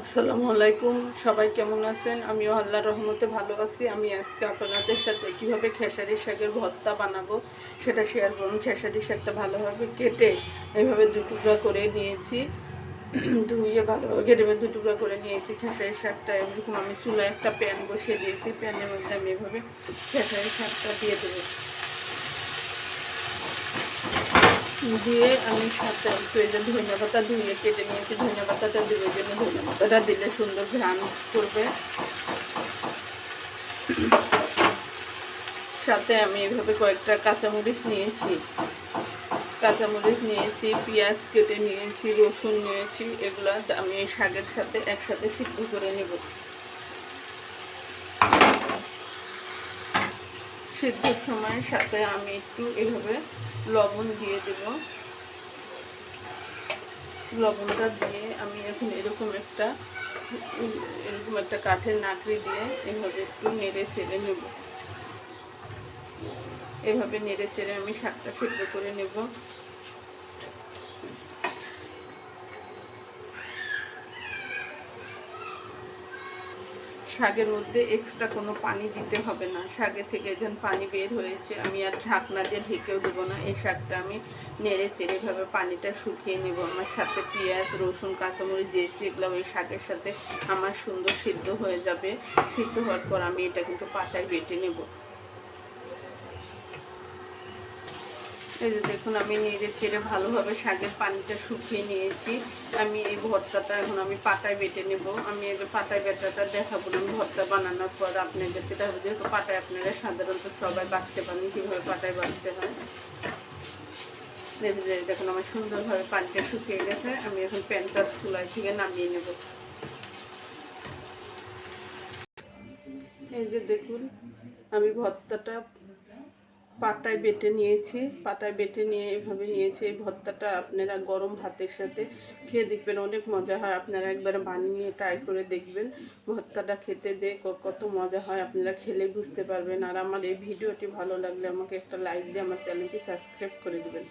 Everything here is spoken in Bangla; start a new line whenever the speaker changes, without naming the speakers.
আসসালামু আলাইকুম, সবাই কেমন আছেন? আমিও আল্লাহর রহমতে ভালো আছি। আমি আজকে আপনাদের সাথে কীভাবে খেসারি শাকের ভর্তা বানাবো, সেটা শেয়ার করুন খেসারি শাকটা ভালোভাবে কেটে এইভাবে টুকরা করে নিয়েছি। ধুয়ে ভালোভাবে কেটে দু টুকরা করে নিয়েছি খেসারি শাকটা। এরকম আমি চুলায় একটা প্যান বসিয়ে দিয়েছি। প্যানের মধ্যে আমি এভাবে খেসারি শাকটা দিয়ে দেবো। দিয়ে আমি সাথে একটু এই ধনিয়া পাতা ধুয়ে কেটে নিয়েছি। ধনিয়া পাতাটা দেবো জন্য ধনিয়া পাতাটা দিলে সুন্দর ঘ্রাণ করবে। সাথে আমি এভাবে কয়েকটা কাঁচামরিচ নিয়েছি। কাঁচামরিচ নিয়েছি, পেঁয়াজ কেটে নিয়েছি, রসুন নিয়েছি, এগুলো আমি এই শাকের সাথে একসাথে সিদ্ধ করে নেব। সিদ্ধর সময় সাথে আমি একটু এভাবে লবণ দিয়ে দেব। লবণটা দিয়ে আমি এখন এরকম একটা এরকম একটা কাঠের নাকড়ি দিয়ে এভাবে একটু নেড়ে চেড়ে নেব। এভাবে নেড়ে চেড়ে আমি শাকটা সেদ্ধ করে নেব। শাকের মধ্যে এক্সট্রা কোনো পানি দিতে হবে না। শাকের থেকে যেন পানি বের হয়েছে, আমি আর ঢাকনা দিয়ে ঢেকেও দেবো না। এই শাকটা আমি নেড়ে চেড়েভাবে পানিটা শুকিয়ে নেব। আমার সাথে পেঁয়াজ, রসুন, কাঁচামরিচ দিয়েছি, এগুলো ওই শাকের সাথে আমার সুন্দর সিদ্ধ হয়ে যাবে। সিদ্ধ হওয়ার পর আমি এটা কিন্তু পাটায় বেটে নেব। এই যে দেখুন, আমি নেড়ে চেড়ে ভালোভাবে শাকের পানিটা শুকিয়ে নিয়েছি। আমি এই ভর্তাটা এখন আমি পাতায় বেটে নেব। আমি এই পাতায় বেটাটা দেখাবো আমি ভর্তা বানানোর পর আপনাদেরকে দেখাবো। যেহেতু পাতায় আপনারা সাধারণত সবাই বাটতে পারেন কীভাবে পাতায় বাটতে হয়। যে দেখুন, আমার সুন্দরভাবে পানিটা শুকিয়ে গেছে। আমি এখন প্যানটা চুলায় থেকে নামিয়ে নেব। এই যে দেখুন, আমি ভর্তাটা পাটায় বেটে নিয়েছি, পাতায় বেটে নিয়ে এভাবে নিয়েছি। এই ভর্তাটা আপনারা গরম ভাতের সাথে খেয়ে দেখবেন, অনেক মজা হয়। আপনারা একবার বানিয়ে ট্রাই করে দেখবেন ভর্তাটা খেতে যে কত মজা হয়। আপনারা খেলে বুঝতে পারবেন। আর আমার এই ভিডিওটি ভালো লাগলে আমাকে একটা লাইক দিয়ে আমার চ্যানেলটি সাবস্ক্রাইব করে দেবেন।